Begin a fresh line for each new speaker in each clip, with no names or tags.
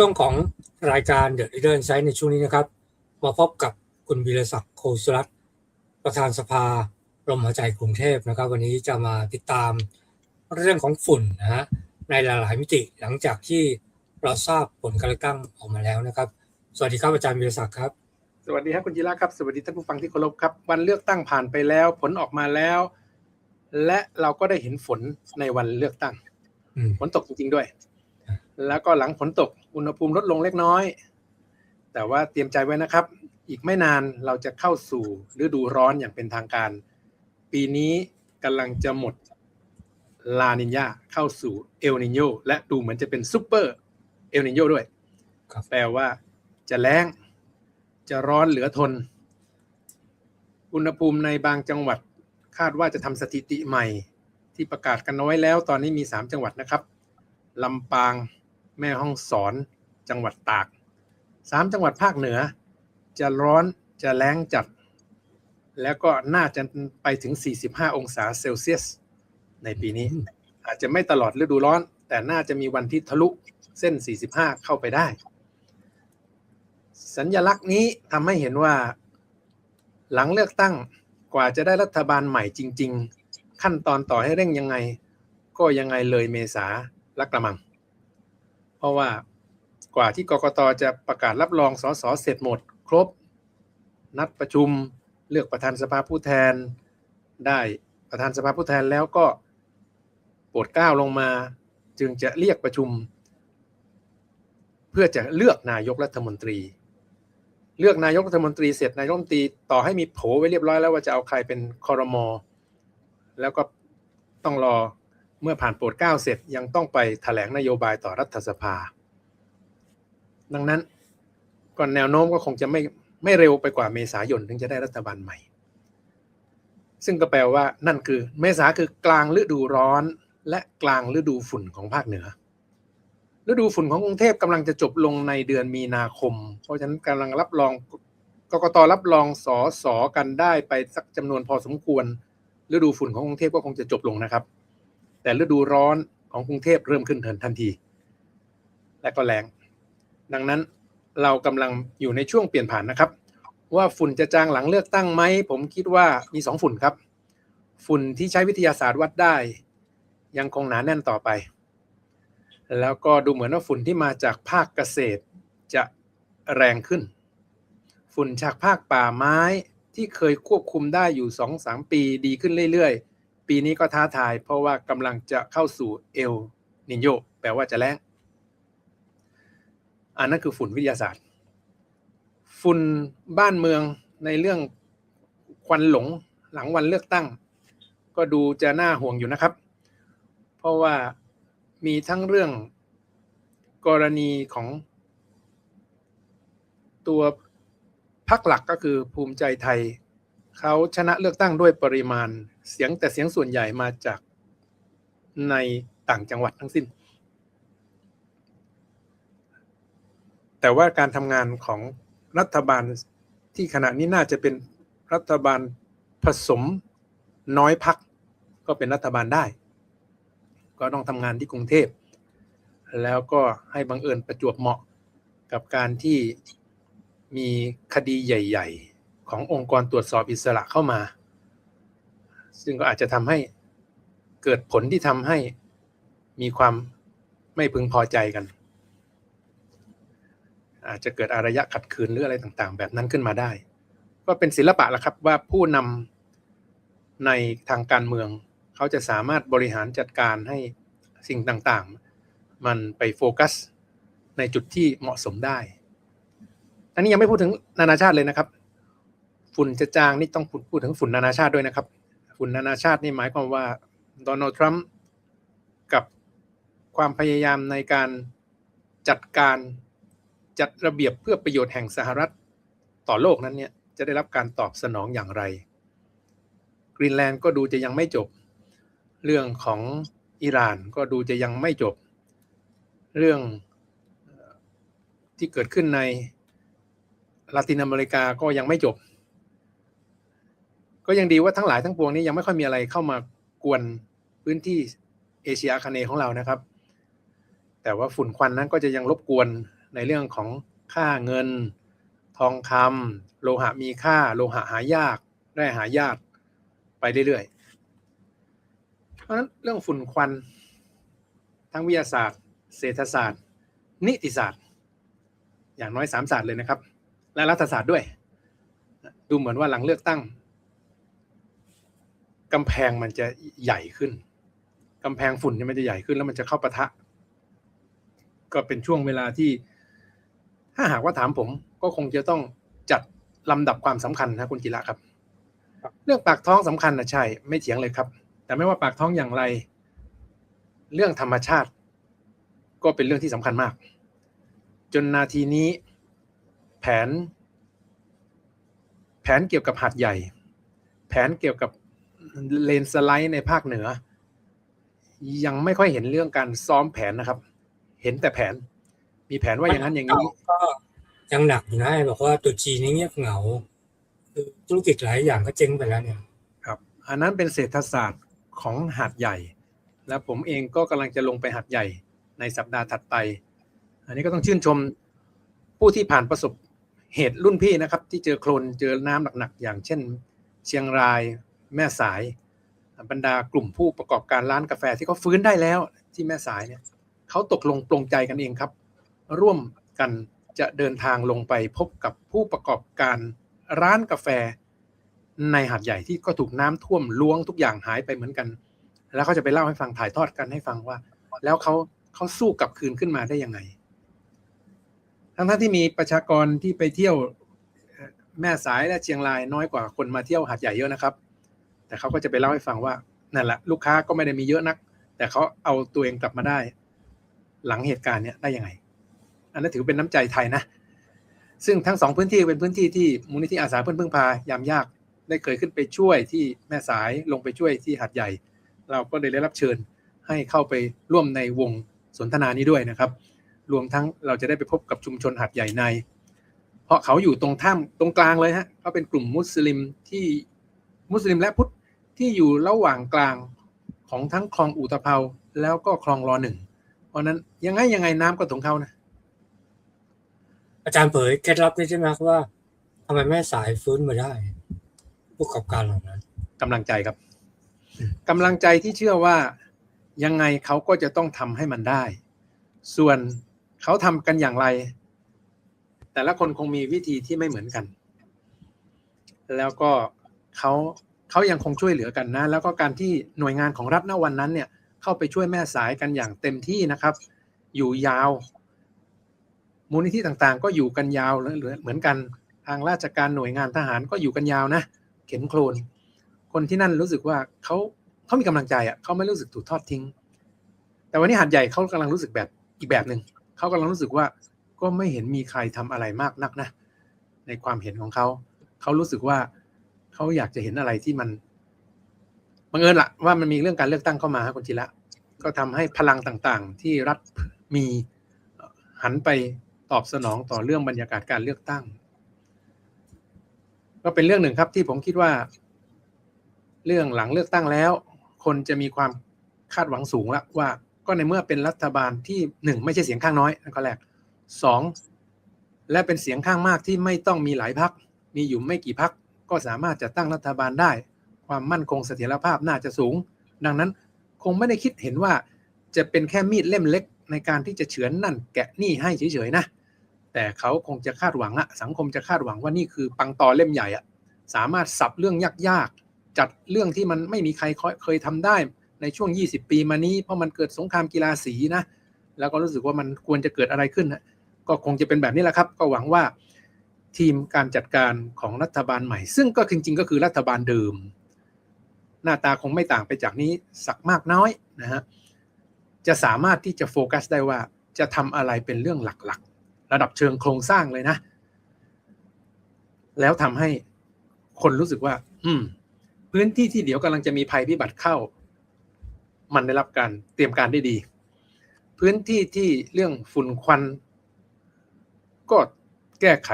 ช่วงของรายการ The Leader Insight ในช่วงนี้นะครับ มาพบกับคุณวีรศักดิ์โคสุรัตน์ประธานสภาลมหายใจกรุงเทพนะครับ วันนี้จะมาติดตามเรื่องของฝุ่นนะฮะในหลาย ๆ มิติหลังจากที่เราทราบผลการเลือกตั้งออกมาแล้วนะครับ สวัสดีครับอาจารย์วีรศักดิ์ครับ
สวัสดีครับคุณจิระครับ สวัสดีท่านผู้ฟังที่เคารพครับ วันเลือกตั้งผ่านไปแล้วผลออกมาแล้ว และเราก็ได้เห็นฝนในวันเลือกตั้ง
อืม
ฝนตกจริง ๆ ด้วย แล้วก็หลังฝนตกอุณหภูมิลดลงเล็กน้อย แต่ว่าเตรียมใจไว้นะครับ อีกไม่นานเราจะเข้าสู่ฤดูร้อนอย่างเป็นทางการ ปีนี้กำลังจะหมดลานินยาเข้าสู่เอลนิโยและดูเหมือนจะเป็นซูเปอร์เอลนิโยด้วย
ครับ
แปลว่าจะแล้ง จะร้อนเหลือทน อุณหภูมิในบางจังหวัดคาดว่าจะทำสถิติใหม่ ที่ประกาศกันเอาไว้แล้ว ตอนนี้มี 3 จังหวัดนะครับลำปาง แม่ฮ่องสอนจังหวัดตาก3จังหวัดภาคเหนือ จะร้อนจะแล้งจัด แล้วก็น่าจะไปถึง 45 องศาเซลเซียส ในปีนี้ อาจจะไม่ตลอดฤดูร้อน แต่น่าจะมีวันที่ทะลุเส้น 45 เข้าไปได้ สัญญลักษณ์นี้ทำให้เห็นว่า หลังเลือกตั้งกว่าจะได้รัฐบาลใหม่จริง ๆ ขั้นตอนต่อให้เร่งยังไง ก็ยังไงเลยเมษาลักกระมัง เพราะว่ากว่าที่กกตจะประกาศรับรองสสเสร็จหมด ครบ นัดประชุมเลือกประธานสภาผู้แทน ได้ประธานสภาผู้แทนแล้วก็โปรดเกล้าลงมา จึงจะเรียกประชุม เพื่อจะเลือกนายกรัฐมนตรี เลือกนายกรัฐมนตรีเสร็จนายกรัฐมนตรีต่อให้มีโผไว้เรียบร้อยแล้วว่าจะเอาใครเป็นคอรมอแล้วก็ต้องรอ เมื่อผ่านโปรดเก้าเสร็จยังต้องไปแถลงนโยบายต่อรัฐสภา ดังนั้นก่อนแนวโน้มก็คงจะไม่ไม่เร็วไปกว่าเมษายนถึงจะได้รัฐบาลใหม่ ซึ่งก็แปลว่านั่นคือเมษาคือกลางฤดูร้อน และกลางฤดูฝุ่นของภาคเหนือ ฤดูฝุ่นของกรุงเทพกำลังจะจบลงในเดือนมีนาคม เพราะฉะนั้นกำลังรับรองกกตรับรองสอสอกันได้ไปสักจำนวนพอสมควร ฤดูฝุ่นของกรุงเทพก็คงจะจบลงนะครับ แต่ฤดูร้อนของกรุงเทพเริ่มขึ้นทันที และก็แรงดังนั้นเรากำลังอยู่ในช่วงเปลี่ยนผ่านนะครับ ว่าฝุ่นจะจางหลังเลือกตั้งไหมผมคิดว่ามีสองฝุ่นครับ ฝุ่นที่ใช้วิทยาศาสตร์วัดได้ ยังคงหนาแน่นต่อไป แล้วก็ดูเหมือนว่าฝุ่นที่มาจากภาคเกษตรจะแรงขึ้น ฝุ่นจากภาคป่าไม้ที่เคยควบคุมได้อยู่สองสามปีดีขึ้นเรื่อยๆ ปีนี้ก็ท้าทาย เพราะว่ากำลังจะเข้าสู่เอลนิโยแปลว่าจะแรงอันนั้นคือฝุ่นวิทยาศาสตร์ ฝุ่นบ้านเมืองในเรื่องควันหลงหลังวันเลือกตั้ง ก็ดูจะน่าห่วงอยู่นะครับ เพราะว่ามีทั้งเรื่องกรณีของตัวพักหลักก็คือภูมิใจไทย เขาชนะเลือกตั้งด้วยปริมาณ เสียงแต่เสียงส่วนใหญ่มาจากในต่างจังหวัดทั้งสิ้น แต่ว่าการทำงานของรัฐบาลที่ขณะนี้น่าจะเป็นรัฐบาลผสมน้อยพักก็เป็นรัฐบาลได้ ก็ต้องทำงานที่กรุงเทพ แล้วก็ให้บังเอิญประจวบเหมาะกับการที่มีคดีใหญ่ ๆ ขององค์กรตรวจสอบอิสระเข้ามา ซึ่งก็อาจจะทำให้เกิดผลที่ทำให้มีความไม่พึงพอใจกัน อาจจะเกิดอารยะขัดขืนหรืออะไรต่างๆ แบบนั้นขึ้นมาได้ ก็เป็นศิลปะละครับว่าผู้นำในทางการเมือง เขาจะสามารถบริหารจัดการให้สิ่งต่างๆ มันไปโฟกัส ในจุดที่เหมาะสมได้ อันนี้ยังไม่พูดถึงนานาชาติเลยนะครับ ฝุ่นจะจางนี่ต้องพูดถึงฝุ่นนานาชาติด้วยนะครับ ฝุ่นนานาชาตินี่หมายความว่าโดนัลด์ทรัมป์กับความพยายามในการจัดการจัดระเบียบเพื่อประโยชน์แห่งสหรัฐต่อโลกนั้นเนี่ยจะได้รับการตอบสนองอย่างไรกรีนแลนด์ก็ดูจะยังไม่จบ เรื่องของอิหร่านก็ดูจะยังไม่จบ เรื่องที่เกิดขึ้นในลาตินอเมริกาก็ยังไม่จบ ก็ยังดีว่าทั้งหลายทั้งปวงนี้ยังไม่ค่อยมีอะไรเข้ามากวนพื้นที่เอเชียอาคเนของเรานะครับ แต่ว่าฝุ่นควันนั้นก็จะยังรบกวนในเรื่องของค่าเงิน ทองคำโลหะมีค่า โลหะหายากแร่หายากไปเรื่อยๆ เพราะฉะนั้นเรื่องฝุ่นควัน ทั้งวิทยาศาสตร์ เศรษฐศาสตร์ นิติศาสตร์ อย่างน้อยสามศาสตร์เลยนะครับ และรัฐศาสตร์ด้วย ดูเหมือนว่าหลังเลือกตั้ง กำแพงมันจะใหญ่ขึ้นกำแพงฝุ่นเนี่ยมันจะใหญ่ขึ้นแล้วมันจะเข้าปะทะ ก็เป็นช่วงเวลาที่ถ้าหากว่าถามผมก็คงจะต้องจัดลำดับความสำคัญนะคุณจิระครับ เรื่องปากท้องสำคัญนะใช่ ไม่เถียงเลยครับ แต่ไม่ว่าปากท้องอย่างไร เรื่องธรรมชาติ ก็เป็นเรื่องที่สำคัญมาก จนนาทีนี้ แผน แผนเกี่ยวกับหาดใหญ่ แผนเกี่ยวกับ เลนสไลด์ในภาคเหนือ ยังไม่ค่อยเห็นเรื่องการซ้อมแผนนะครับ เห็นแต่แผน มีแผนว่าอย่างนั้นอย่างนี้
ก็ยังหนักอยู่นะบอกว่าตัวจีนนี่เงียบเหงาคือธุรกิจหลายอย่างก็เจ๊งไปแล้วเนี่ย
ครับ อันนั้นเป็นเศรษฐศาสตร์ของหาดใหญ่ และผมเองก็กำลังจะลงไปหาดใหญ่ในสัปดาห์ถัดไป อันนี้ก็ต้องชื่นชมผู้ที่ผ่านประสบเหตุรุ่นพี่นะครับ ที่เจอโคลนเจอน้ำหนักๆอย่างเช่น เชียงราย แม่สาย บรรดากลุ่มผู้ประกอบการร้านกาแฟที่เขาฟื้นได้แล้วที่แม่สายเนี่ยเขาตกลงปลงใจกันเองครับ ร่วมกันจะเดินทางลงไปพบกับผู้ประกอบการร้านกาแฟ ในหาดใหญ่ที่ก็ถูกน้ำท่วมล้วงทุกอย่างหายไปเหมือนกัน แล้วเขาจะไปเล่าให้ฟังถ่ายทอดกันให้ฟังว่า แล้วเขาเขาสู้กลับคืนขึ้นมาได้ยังไง ทั้งท่านที่มีประชากรที่ไปเที่ยวแม่สายและเชียงรายน้อยกว่าคนมาเที่ยวหาดใหญ่เยอะนะครับ แต่เขาก็จะไปเล่าให้ฟังว่านั่นแหละลูกค้าก็ไม่ได้มีเยอะนัก แต่เขาเอาตัวเองกลับมาได้ หลังเหตุการณ์เนี้ยได้ยังไง อันนั้นถือเป็นน้ำใจไทยนะ ซึ่งทั้งสองพื้นที่เป็นพื้นที่ที่มูลนิธิอาสาเพื่อนพึ่งพายามยาก ได้เคยขึ้นไปช่วยที่แม่สายลงไปช่วยที่หาดใหญ่ เราก็ได้รับเชิญให้เข้าไปร่วมในวงสนทนานี้ด้วยนะครับ รวมทั้งเราจะได้ไปพบกับชุมชนหาดใหญ่ใน เพราะเขาอยู่ตรงท่ามตรงกลางเลยฮะเขาเป็นกลุ่มมุสลิมที่มุสลิมและพุทธ ที่อยู่ระหว่างกลางของทั้งคลองอุตภเปาแล้วก็คลองรอหนึ่ง เพราะนั้นยังไงยังไงน้ำก็ถึงเขานะ
อาจารย์เผยเคล็ดลับได้ใช่ไหมครับว่าทำไมแม่สายฟื้นมาได้ ผู้ประกอบการเหล่านั้น
กำลังใจครับกำลังใจที่เชื่อว่ายังไงเขาก็จะต้องทำให้มันได้ ส่วนเขาทำกันอย่างไร แต่ละคนคงมีวิธีที่ไม่เหมือนกัน แล้วก็เขา เขายังคงช่วยเหลือกันนะ แล้วก็การที่หน่วยงานของรัฐณวันนั้นเนี่ยเข้าไปช่วยแม่สายกันอย่างเต็มที่นะครับ อยู่ยาว มูลนิธิต่างๆ ก็อยู่กันยาวเหมือนกันทางราชการหน่วยงานทหารก็อยู่กันยาวนะเข็นโคลนคนที่นั่นรู้สึกว่าเขาเขามีกำลังใจอะเขาไม่รู้สึกถูกทอดทิ้ง แต่วันนี้หาดใหญ่เขากำลังรู้สึกแบบอีกแบบหนึ่งเขากำลังรู้สึกว่าก็ไม่เห็นมีใครทำอะไรมากนักนะ ในความเห็นของเขาเขารู้สึกว่า เขาอยากจะเห็นอะไรที่มันบังเอิญละว่ามันมีเรื่องการเลือกตั้งเข้ามาคุณจิระก็ทำให้พลังต่างๆ ที่รัฐมีหันไปตอบสนองต่อเรื่องบรรยากาศการเลือกตั้ง ก็เป็นเรื่องหนึ่งครับที่ผมคิดว่า เรื่องหลังเลือกตั้งแล้ว คนจะมีความคาดหวังสูงล้วว่า ก็ในเมื่อเป็นรัฐบาลที่หนึ่งไม่ใช่เสียงข้างน้อยนั่นก็แรกสองและเป็นเสียงข้างมากที่ไม่ต้องมีหลายพักมีอยู่ไม่กี่พัก ก็สามารถจะตั้งรัฐบาลได้ ความมั่นคงเสถียรภาพน่าจะสูง ดังนั้นคงไม่ได้คิดเห็นว่าจะเป็นแค่มีดเล่มเล็กในการที่จะเฉือนนั่นแกะนี่ให้เฉยๆนะ แต่เขาคงจะคาดหวังอะสังคมจะคาดหวังว่านี่คือปังตอเล่มใหญ่อะสามารถสับเรื่องยากๆ จัดเรื่องที่มันไม่มีใครเคยทำได้ในช่วง 20 ปีมานี้ เพราะมันเกิดสงครามกีฬาสีนะ แล้วก็รู้สึกว่ามันควรจะเกิดอะไรขึ้นนะก็คงจะเป็นแบบนี้แหละครับ ก็หวังว่า ทีมการจัดการของรัฐบาลใหม่ ซึ่งก็จริงๆก็คือรัฐบาลเดิม หน้าตาคงไม่ต่างไปจากนี้สักมากน้อยนะฮะจะสามารถที่จะโฟกัสได้ว่าจะทำอะไรเป็นเรื่องหลักๆ ระดับเชิงโครงสร้างเลยนะ แล้วทำให้คนรู้สึกว่า อืม พื้นที่ที่เดี๋ยวกำลังจะมีภัยพิบัติเข้า มันได้รับการเตรียมการได้ดี พื้นที่ที่เรื่องฝุ่นควัน ก็แก้ไข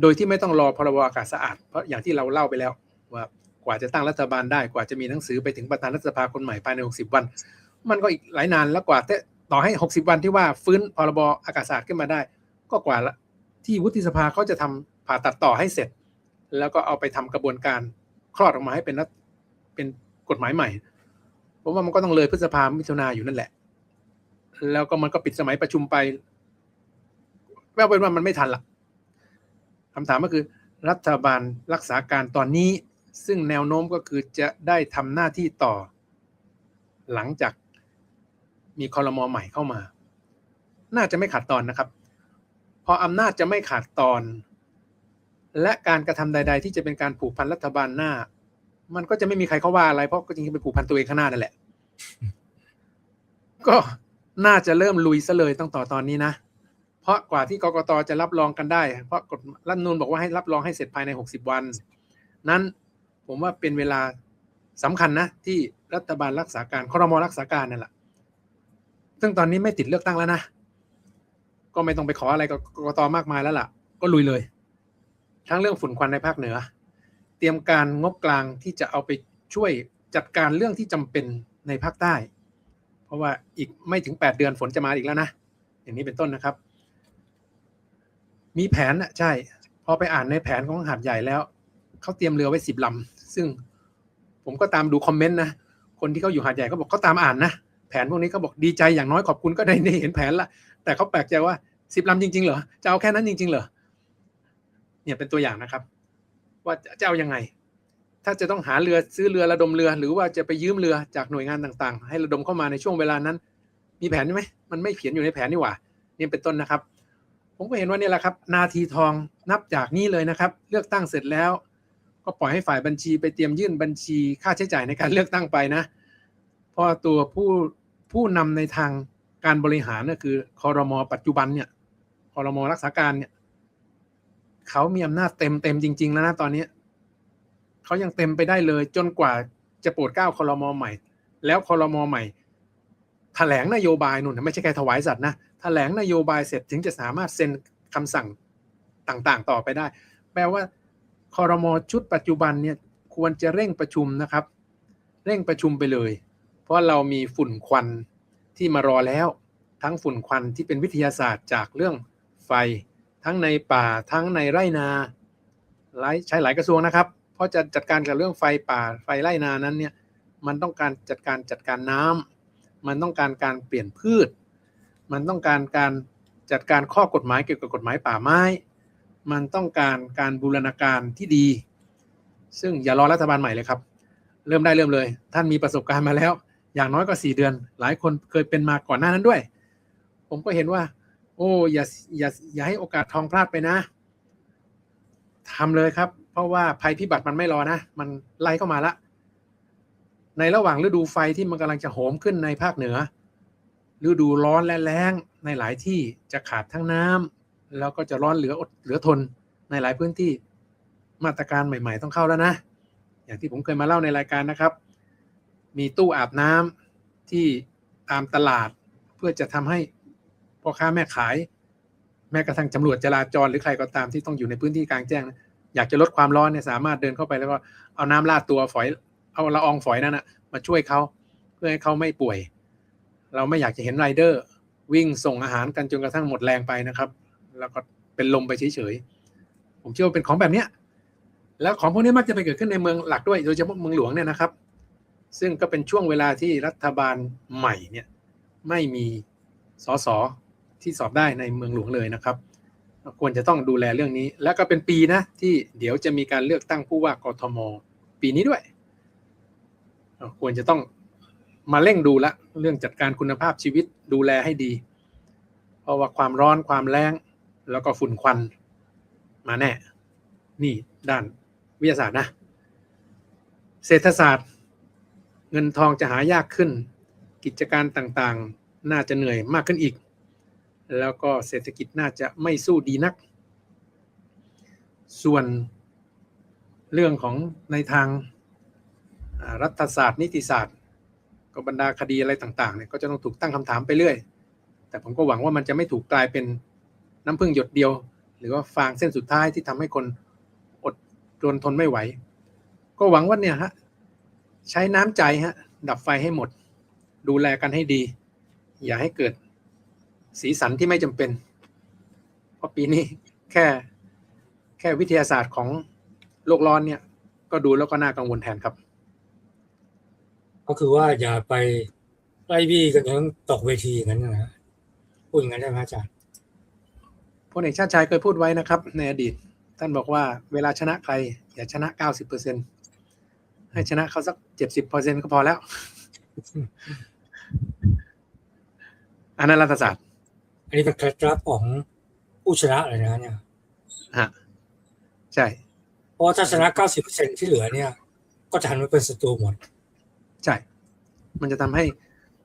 โดยที่ไม่ต้องรอพรบอากาศสะอาด เพราะอย่างที่เราเล่าไปแล้ว ว่ากว่าจะตั้งรัฐบาลได้กว่าจะมีหนังสือไปถึงประธานรัฐสภาคนใหม่ภายใน 60 วัน มันก็อีกหลายนานแล้วกว่าแต่ต่อให้ 60 วันที่ว่าฟื้นพรบอากาศสะอาดขึ้นมาได้ ก็กว่าละที่วุฒิสภาเขาจะทำผ่าตัดต่อให้เสร็จ แล้วก็เอาไปทำกระบวนการคลอดออกมาให้เป็นเป็นกฎหมายใหม่ผมว่ามันก็ต้องเลยพฤษภามิถุนาอยู่นั่นแหละ แล้วก็มันก็ปิดสมัยประชุมไปแววเป็นว่ามันไม่ทันละ คำถามก็คือรัฐบาลรักษาการตอนนี้ ซึ่งแนวโน้มก็คือจะได้ทำหน้าที่ต่อ หลังจากมีคอรมอใหม่เข้ามา น่าจะไม่ขาดตอนนะครับ พออำนาจจะไม่ขาดตอน และการกระทำใด ๆ ที่จะเป็นการผูกพันรัฐบาลหน้า มันก็จะไม่มีใครเขาว่าอะไร เพราะก็จริงๆเป็นผูกพันตัวเองข้างหน้านั่นแหละ ก็น่าจะเริ่มลุยซะเลยตั้งต่อตอนนี้นะ ราะกว่าที่กกตจะรับรองกันได้ เพราะกฎรัฐมนูนบอกว่าให้รับรองให้เสร็จภายใน 60 วัน นั้นผมว่าเป็นเวลาสำคัญนะ ที่รัฐบาลรักษาการครมรักษาการนั่นแหละซึ่งตอนนี้ไม่ติดเลือกตั้งแล้วนะ ก็ไม่ต้องไปขออะไรกับกกตมากมายแล้วล่ะ ก็ลุยเลย ทั้งเรื่องฝุ่นควันในภาคเหนือ เตรียมการงบกลางที่จะเอาไปช่วยจัดการเรื่องที่จำเป็นในภาคใต้ เพราะว่าอีกไม่ถึง 8 เดือนฝนจะมาอีกแล้วนะ อย่างนี้เป็นต้นนะครับ มีแผนนะใช่ พอไปอ่านในแผนของหาดใหญ่แล้ว เขาเตรียมเรือไว้สิบลำซึ่งผมก็ตามดูคอมเมนต์นะคนที่เขาอยู่หาดใหญ่เขาบอกเขาตามอ่านนะแผนพวกนี้เขาบอกดีใจอย่างน้อยขอบคุณก็ได้ได้เห็นแผนละแต่เขาแปลกใจว่าสิบลำจริงๆเหรอจะเอาแค่นั้นจริง ๆ เหรอเนี่ยเป็นตัวอย่างนะครับ ว่าจะเอายังไง ถ้าจะต้องหาเรือซื้อเรือระดมเรือ หรือว่าจะไปยืมเรือจากหน่วยงานต่างๆ ให้ระดมเข้ามาในช่วงเวลานั้น มีแผนไหมมันไม่เขียนอยู่ในแผนนี่หว่าเนี่ยเป็นต้นนะครับ ผมก็เห็นว่านี่แหละครับ นาทีทองนับจากนี้เลยนะครับ เลือกตั้งเสร็จแล้ว ก็ปล่อยให้ฝ่ายบัญชีไปเตรียมยื่นบัญชีค่าใช้จ่ายในการเลือกตั้งไปนะเพราะตัวผู้ผู้นำในทางการบริหารก็คือคอรมอปัจจุบันเนี่ยคอรมอรักษาการเนี่ยเขามีอำนาจเต็มเต็มจริง ๆ แล้วนะตอนนี้เขายังเต็มไปได้เลยจนกว่าจะโปรดเก้าคอรมอใหม่ แล้วคอรมอใหม่ แถลงนโยบายนู่นไม่ใช่แค่ถวายสัตว์นะแถลงนโยบายเสร็จถึงจะสามารถเซ็นคำสั่งต่างๆ ต่อไปได้ แปลว่าคอรมอชุดปัจจุบันเนี่ยควรจะเร่งประชุมนะครับ เร่งประชุมไปเลย เพราะเรามีฝุ่นควันที่มารอแล้ว ทั้งฝุ่นควันที่เป็นวิทยาศาสตร์จากเรื่องไฟ ทั้งในป่าทั้งในไร่นาหลายใช้หลายกระทรวงนะครับ เพราะจะจัดการกับเรื่องไฟป่าไฟไร่นานั้นเนี่ยมันต้องการจัดการจัดการน้ำ มันต้องการการเปลี่ยนพืช มันต้องการการจัดการข้อกฎหมายเกี่ยวกับกฎหมายป่าไม้ มันต้องการการบูรณาการที่ดี ซึ่งอย่ารอรัฐบาลใหม่เลยครับ เริ่มได้เริ่มเลย ท่านมีประสบการณ์มาแล้ว อย่างน้อยก็สี่เดือน หลายคนเคยเป็นมาก่อนหน้านั้นด้วย ผมก็เห็นว่า โอ้อย่าอย่าอย่าให้โอกาสทองพลาดไปนะทำเลยครับ เพราะว่าภัยพิบัติมันไม่รอนะ มันไล่เข้ามาละ ในระหว่างฤดูไฟที่มันกำลังจะโหมขึ้นในภาคเหนือ ฤดูร้อนและแล้งในหลายที่จะขาดทั้งน้ำแล้วก็จะร้อนเหลืออดเหลือทนในหลายพื้นที่มาตรการใหม่ ๆ ต้องเข้าแล้วนะ อย่างที่ผมเคยมาเล่าในรายการนะครับ มีตู้อาบน้ำที่ตามตลาดเพื่อจะทำให้พ่อค้าแม่ขาย แม้กระทั่งตำรวจจราจรหรือใครก็ตามที่ต้องอยู่ในพื้นที่กลางแจ้งนะอยากจะลดความร้อนเนี่ยสามารถเดินเข้าไปแล้วก็เอาน้ำลาดตัวฝอย เอาละอองฝอยนั่นนะมาช่วยเขาเพื่อให้เขาไม่ป่วย เราไม่อยากจะเห็นไรเดอร์ วิ่งส่งอาหารกันจนกระทั่งหมดแรงไปนะครับ แล้วก็เป็นลมไปเฉยๆผมเชื่อว่าเป็นของแบบเนี้ยแล้วของพวกนี้มักจะไปเกิดขึ้นในเมืองหลักด้วยโดยเฉพาะเมืองหลวงเนี่ยนะครับ ซึ่งก็เป็นช่วงเวลาที่รัฐบาลใหม่เนี่ยไม่มีสสที่สอบได้ในเมืองหลวงเลยนะครับ ควรจะต้องดูแลเรื่องนี้ แล้วก็เป็นปีนะที่เดี๋ยวจะมีการเลือกตั้งผู้ว่ากทม ปีนี้ด้วย ควรจะต้องมาเร่งดูละเรื่องจัดการคุณภาพชีวิตดูแลให้ดี เพราะว่าความร้อนความแรงแล้วก็ฝุ่นควันมาแน่ นี่ด้านวิทยาศาสตร์นะ เศรษฐศาสตร์ เงินทองจะหายากขึ้น กิจการต่างๆ น่าจะเหนื่อยมากขึ้นอีก แล้วก็เศรษฐกิจน่าจะไม่สู้ดีนัก ส่วนเรื่องของในทาง รัฐศาสตร์นิติศาสตร์ก็บรรดาคดีอะไรต่างๆเนี่ยก็จะต้องถูกตั้งคำถามไปเรื่อย แต่ผมก็หวังว่ามันจะไม่ถูกกลายเป็นน้ำพึ่งหยดเดียว หรือว่าฟางเส้นสุดท้ายที่ทำให้คนอดทนทนไม่ไหว ก็หวังว่าเนี่ยฮะใช้น้ำใจฮะดับไฟให้หมด ดูแลกันให้ดี อย่าให้เกิดสีสันที่ไม่จำเป็น เพราะปีนี้แค่แค่วิทยาศาสตร์ของโลกร้อนเนี่ยก็ดูแล้วก็น่ากังวลแทนครับ
ก็คือว่าอย่าไปไล่บี้กันจนตกเวทีอย่างนั้นนะพูดอย่างนั้นได้ไหมอาจารย์
พลเอกชาติชายเคยพูดไว้นะครับ ในอดีต ท่านบอกว่าเวลาชนะใคร อย่าชนะเก้าสิบเปอร์เซ็นให้ชนะเขาสักเจ็ดสิบเปอร์เซ็นก็พอแล้ว อันนั้นรัฐศาสตร์
อันนี้เป็นเคล็ดลับของผู้ชนะเลยนะเนี่ย
ฮะใช่
เพราะว่าถ้าชนะ90%ที่เหลือเนี่ย ก็จะหันมาเป็นศัตรูหมด
ใช่ มันจะทำให้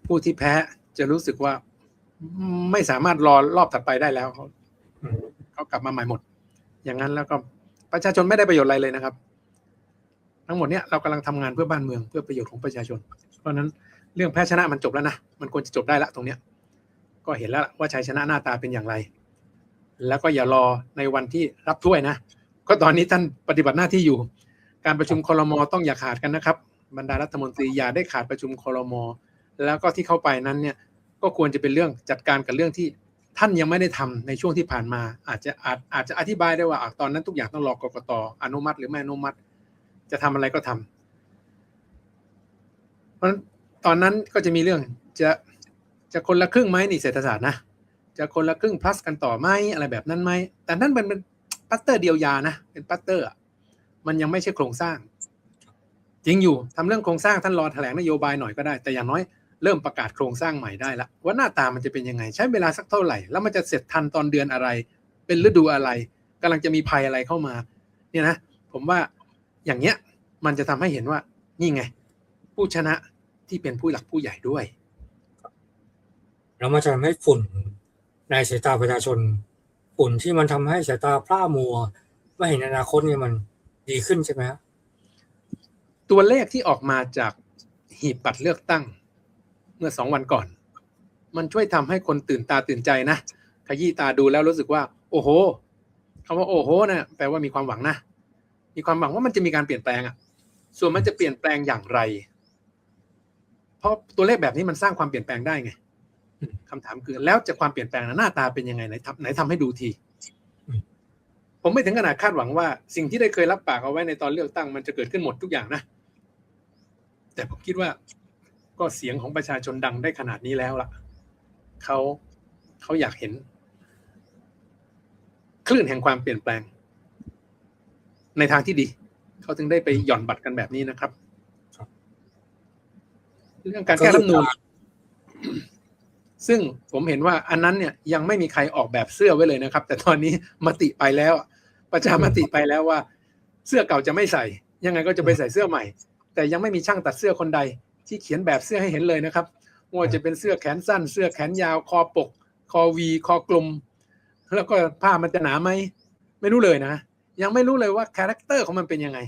ผู้ที่แพ้จะรู้สึกว่าไม่สามารถรอรอบถัดไปได้แล้วเขา
อืม
เขากลับมาใหม่หมด อย่างนั้นแล้วก็ประชาชนไม่ได้ประโยชน์อะไรเลยนะครับ ทั้งหมดเนี้ยเรากำลังทำงานเพื่อบ้านเมืองเพื่อประโยชน์ของประชาชน เพราะฉะนั้นเรื่องแพ้ชนะมันจบแล้วนะมันควรจะจบได้ละตรงเนี้ย ก็เห็นแล้วล่ะว่าชัยชนะหน้าตาเป็นอย่างไร แล้วก็อย่ารอในวันที่รับถ้วยนะก็ตอนนี้ท่านปฏิบัติหน้าที่อยู่ การประชุมคลมต้องอย่าขาดกันนะครับ บรรดารัฐมนตรีอย่าได้ขาดประชุมคลมอแล้วก็ที่เข้าไปนั้นเนี่ยก็ควรจะเป็นเรื่องจัดการกับเรื่องที่ท่านยังไม่ได้ทำในช่วงที่ผ่านมา อาจจะอาจอาจจะอธิบายได้ว่าอตอนนั้นทุกอย่างต้องรอกรกตอนุมัติ หรือไม่อนุมัติ จะทำอะไรก็ทำเพราะนั้นตอนนั้นก็จะมีเรื่องจะจะคนละครึ่งไหมนี่เศรษฐศาสตร์นะจะคนละครึ่ง plus กันต่อไหมอะไรแบบนั้นไหมแต่นั่นเป็นเป็นปัตเตอร์เดียวยานะเป็นปัตเตอร์มันยังไม่ใช่โครงสร้าง จริงอยู่ทำเรื่องโครงสร้างท่านรอแถลงนโยบายหน่อยก็ได้ แต่อย่างน้อยเริ่มประกาศโครงสร้างใหม่ได้ละว่าหน้าตามันจะเป็นยังไง ใช้เวลาสักเท่าไหร่ แล้วมันจะเสร็จทันตอนเดือนอะไร เป็นฤดูอะไรกำลังจะมีภัยอะไรเข้ามาเนี่ยนะผมว่าอย่างเงี้ยมันจะทำให้เห็นว่านี่ไง ผู้ชนะที่เป็นผู้หลักผู้ใหญ่ด้วย
แล้วมันจะทำให้ฝุ่นในสายตาประชาชนฝุ่นที่มันทำให้สายตาพร่ามัว ไม่เห็นอนาคตเนี่ยมันดีขึ้นใช่ไหมฮะ
ตัวเลขที่ออกมาจากหีบบัตรเลือกตั้ง เมื่อสองวันก่อน มันช่วยทำให้คนตื่นตาตื่นใจนะขยี้ตาดูแล้วรู้สึกว่า โอ้โหคำว่าโอ้โหนะแปลว่ามีความหวังนะมีความหวังว่ามันจะมีการเปลี่ยนแปลงอะส่วนมันจะเปลี่ยนแปลงอย่างไร เพราะตัวเลขแบบนี้มันสร้างความเปลี่ยนแปลงได้ไงคำถามคือแล้วจะความเปลี่ยนแปลงนะหน้าตาเป็นยังไงไหนทำไหนทำให้ดูที ผมไม่ถึงขนาดคาดหวังว่า สิ่งที่ได้เคยรับปากเอาไว้ในตอนเลือกตั้งมันจะเกิดขึ้นหมดทุกอย่างนะ แต่ผมคิดว่าก็เสียงของประชาชนดังได้ขนาดนี้แล้วล่ะเขาเขาอยากเห็น คลื่นแห่งความเปลี่ยนแปลง ในทางที่ดี เขาถึงได้ไปหย่อนบัตรกันแบบนี้นะครับ เรื่องการแก้รัฐมนูญซึ่งผมเห็นว่าอันนั้นเนี่ยยังไม่มีใครออกแบบเสื้อไว้เลยนะครับ แต่ตอนนี้มติไปแล้ว ประชามติไปแล้วว่า เสื้อเก่าจะไม่ใส่ ยังไงก็จะไปใส่เสื้อใหม่ แต่ยังไม่มีช่างตัดเสื้อคนใด ที่เขียนแบบเสื้อให้เห็นเลยนะครับว่าจะเป็นเสื้อแขนสั้น เสื้อแขนยาวคอปก คอวีคอกลม แล้วก็ผ้ามันจะหนาไหมไม่รู้เลยนะ ยังไม่รู้เลยว่าคาแรคเตอร์ของมันเป็นยังไง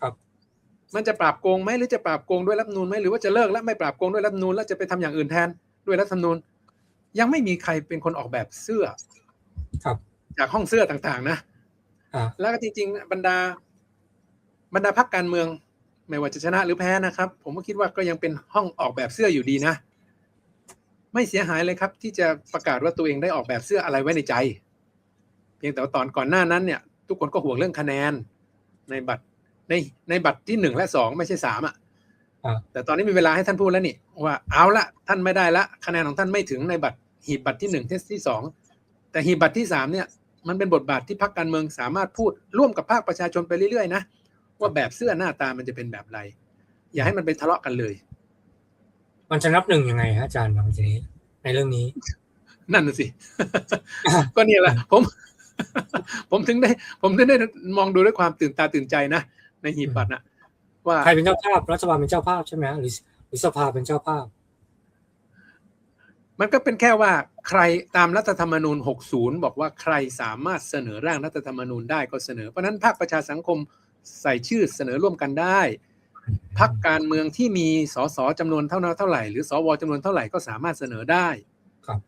ครับ
มันจะปราบโกงไหมหรือจะปราบโกงด้วยรัฐธรรมนูนไหมหรือว่าจะเลิกแล้วไม่ปราบโกงด้วยรัฐธรรมนูนแล้วจะไปทำอย่างอื่นแทนด้วยรัฐธรรมนูญยังไม่มีใครเป็นคนออกแบบเสื้อ
ครับ
จากห้องเสื้อต่างๆ นะ
อ่า
แล้วก็จริง ๆ บรรดา บรรดาพักการเมือง ไม่ว่าจะชนะหรือแพ้นะครับ ผมก็คิดว่าก็ยังเป็นห้องออกแบบเสื้ออยู่ดีนะ ไม่เสียหายเลยครับ ที่จะประกาศว่าตัวเองได้ออกแบบเสื้ออะไรไว้ในใจ เพียงแต่ว่าตอนก่อนหน้านั้นเนี่ย ทุกคนก็ห่วงเรื่องคะแนน ในบัตรในในบัตรที่หนึ่งและสองไม่ใช่สามอะ
อ่า
แต่ตอนนี้มีเวลาให้ท่านพูดแล้วนี่ว่าเอาละท่านไม่ได้ละ คะแนนของท่านไม่ถึงในบัตรหีบบัตรที่หนึ่งเทสที่สองแต่หีบบัตรที่สามเนี่ย มันเป็นบทบาทที่พรรคการเมืองสามารถพูดร่วมกับภาคประชาชนไปเรื่อยๆนะว่าแบบเสื้อหน้าตามันจะเป็นแบบไร อย่าให้มันไปทะเลาะกันเลย
มันจะนับหนึ่งยังไงฮะอาจารย์บางทีนี้ในเรื่องนี้
นั่นน่ะสิ ก็เนี่ยแหละผม ผมถึงได้ ผมถึงได้มองดูด้วยความตื่นตาตื่นใจนะในหีบบัตรนะว่า
ใครเป็นเจ้าภาพรัฐบาลเป็นเจ้าภาพใช่ไหมฮะหรือหรือสภาเป็นเจ้าภาพ
มันก็เป็นแค่ว่าใครตามรัฐธรรมนูญ 60 บอกว่าใครสามารถเสนอร่างรัฐธรรมนูญได้ก็เสนอ เพราะฉะนั้นภาคประชาสังคมใส่ชื่อเสนอร่วมกันได้พักการเมืองที่มีสสจำนวนเท่านั้นเท่าไหร่หรือสวจำนวนเท่าไหร่ก็สามารถเสนอได้
ครับ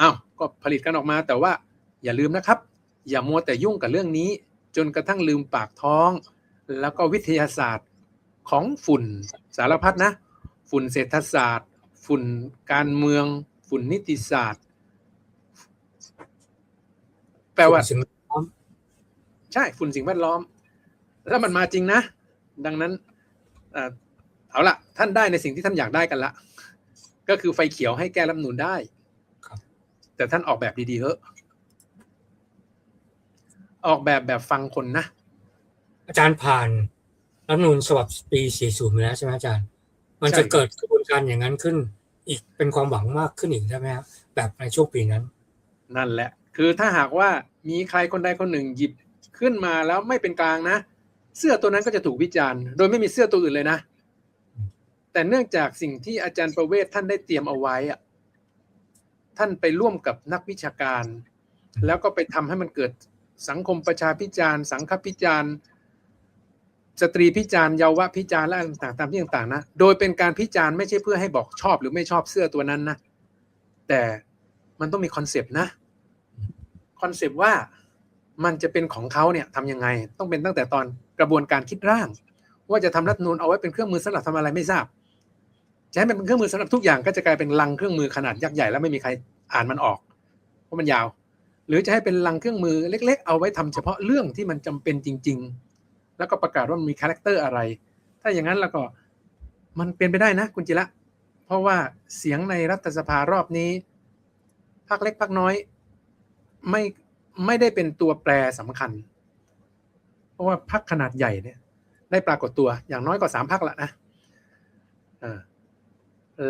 อ้าวก็ผลิตกันออกมาแต่ว่าอย่าลืมนะครับ อย่ามัวแต่ยุ่งกับเรื่องนี้ จนกระทั่งลืมปากท้อง แล้วก็วิทยาศาสตร์ของฝุ่นสารพัดนะ ฝุ่นเศรษฐศาสตร์ ฝุ่นการเมือง ฝุ่นนิติศาสตร์ แปลว่า
สิ่งแวดล้อม
ใช่ ฝุ่นสิ่งแวดล้อม แล้วมันมาจริงนะ ดังนั้นเอ่อเอาละท่านได้ในสิ่งที่ท่านอยากได้กันละ ก็คือไฟเขียวให้แก้รัฐธรรมนูนได้
ครับ
แต่ท่านออกแบบดีๆเถอะออกแบบแบบฟังคนนะ
อาจารย์ผ่านรัฐธรรมนูญฉบับปี 40มาแล้วใช่ไหมอาจารย์ มันจะ
ใช่ครับ
เกิดกระบวนการอย่างนั้นขึ้น อีกเป็นความหวังมากขึ้นอีกใช่ไหมครับแบบในช่วงปีนั้น
นั่นแหละ คือถ้าหากว่ามีใครคนใดคนหนึ่งหยิบขึ้นมาแล้วไม่เป็นกลางนะ เสื้อตัวนั้นก็จะถูกวิจารณ์ โดยไม่มีเสื้อตัวอื่นเลยนะ แต่เนื่องจากสิ่งที่อาจารย์ประเวศท่านได้เตรียมเอาไว้อะท่านไปร่วมกับนักวิชาการ แล้วก็ไปทำให้มันเกิดสังคมประชาพิจารณ์ สังคพิจารณ์ สตรีพิจารณ์เยาวะพิจารณ์และอะไรต่างๆตามที่ต่างๆนะ โดยเป็นการพิจารณ์ไม่ใช่เพื่อให้บอกชอบหรือไม่ชอบเสื้อตัวนั้นนะ แต่มันต้องมีคอนเซปต์นะ คอนเซปต์ว่ามันจะเป็นของเขาเนี่ยทำยังไง ต้องเป็นตั้งแต่ตอนกระบวนการคิดร่าง ว่าจะทำรัฐนูนเอาไว้เป็นเครื่องมือสำหรับทำอะไรไม่ทราบจะให้มันเป็นเครื่องมือสำหรับทุกอย่างก็จะกลายเป็นลังเครื่องมือขนาดยักษ์ใหญ่แล้วไม่มีใครอ่านมันออก เพราะมันยาว หรือจะให้เป็นลังเครื่องมือเล็ก ๆ เอาไว้ทำเฉพาะเรื่องที่มันจำเป็นจริง ๆ แล้วก็ประกาศว่ามันมีคาแรคเตอร์อะไร ถ้าอย่างนั้นแล้วก็มันเป็นไปได้นะคุณจิระเพราะว่าเสียงในรัฐสภารอบนี้พรรคเล็กพรรคน้อย ไม่ไม่ได้เป็นตัวแปรสำคัญ เพราะว่าพรรคขนาดใหญ่เนี่ย ได้ปรากฏตัวอย่างน้อยกว่าสามพรรคละนะ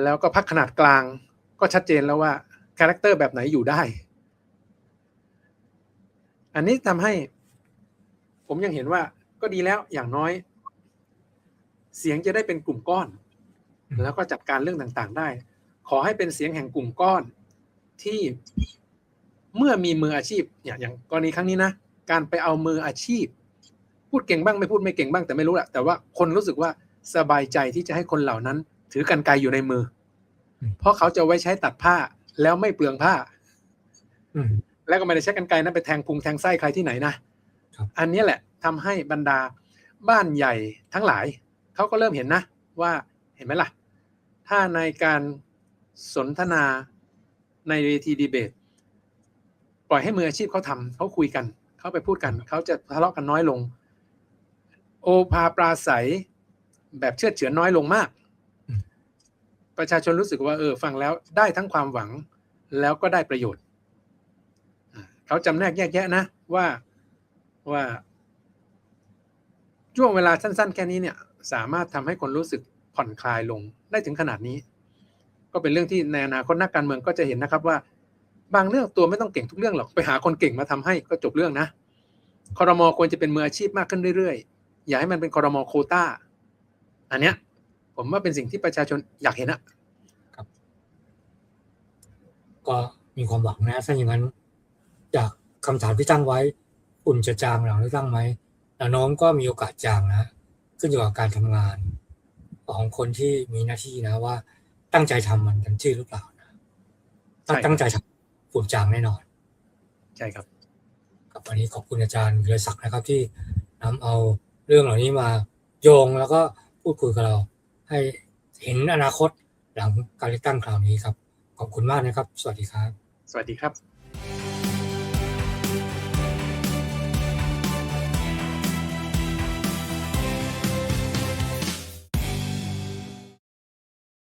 แล้วก็พรรคขนาดกลางก็ชัดเจนแล้วว่าคาแรคเตอร์แบบไหนอยู่ได้ อันนี้ทำให้ ผมยังเห็นว่า ก็ดีแล้วอย่างน้อย เสียงจะได้เป็นกลุ่มก้อน
อืม
แล้วก็จัดการเรื่องต่างๆ ได้ ขอให้เป็นเสียงแห่งกลุ่มก้อน ที่เมื่อมีมืออาชีพเนี่ยอย่างกรณีครั้งนี้นะการไปเอามืออาชีพ พูดเก่งบ้างไม่พูดไม่เก่งบ้างแต่ไม่รู้แหละแต่ว่าคนรู้สึกว่าสบายใจที่จะให้คนเหล่านั้น ถือกันไกรอยู่ในมืออ
ม
เพราะเขาจะไว้ใช้ตัดผ้าแล้วไม่เปลืองผ้า
อืม
แล้วก็ไม่ได้ใช้กันไกรนั้นไปแทงพุงแทงไส้ใครที่ไหนนะครับ อันนี้แหละทำให้บรรดาบ้านใหญ่ทั้งหลายเขาก็เริ่มเห็นนะว่าเห็นไหมล่ะ ถ้าในการสนทนาในเวทีดีเบต ปล่อยให้มืออาชีพเขาทำเขาคุยกันเขาไปพูดกันเขาจะทะเลาะกันน้อยลง โอภาปราศัยแบบเชื่อเฉือนน้อยลงมาก ประชาชนรู้สึกว่าเออฟังแล้วได้ทั้งความหวังแล้วก็ได้ประโยชน์เขาจำแนกแยกแยะนะว่า ว่า ช่วงเวลาสั้น ๆ แค่นี้เนี่ย สามารถทำให้คนรู้สึกผ่อนคลายลงได้ถึงขนาดนี้ ก็เป็นเรื่องที่ในอนาคตนักการเมืองก็จะเห็นนะครับว่า บางเรื่องตัวไม่ต้องเก่งทุกเรื่องหรอกไปหาคนเก่งมาทำให้ก็จบเรื่องนะคอรมอควรจะเป็นมืออาชีพมากขึ้นเรื่อยๆ อย่าให้มันเป็นคอรมอโคต้า อันเนี้ย ผมว่าเป็นสิ่งที่ประชาชนอยากเห็นอะ
ก็มีความหวังนะถ้าอย่างนั้น จากคำถามที่ตั้งไว้ คุณจะจางหลังเลือกตั้งไหมแนวโน้มก็มีโอกาสจางนะ ขึ้นอยู่กับการทำงาน ของคนที่มีหน้าที่นะว่าตั้งใจทำมันเต็มที่หรือเปล่านะถ้า
ใช่
ตั้งใจทำฝุ่นจางแน่นอน
ใช่ครับ
ครับวันนี้ขอบคุณอาจารย์วิรศักดิ์นะครับ ที่นำเอาเรื่องเหล่านี้มาโยงแล้วก็พูดคุยกับเรา ให้เห็นอนาคตหลังการเลือกตั้งคราวนี้ครับ ขอบคุณมากนะครับ สวัสดีครับ
สวัสดีครับ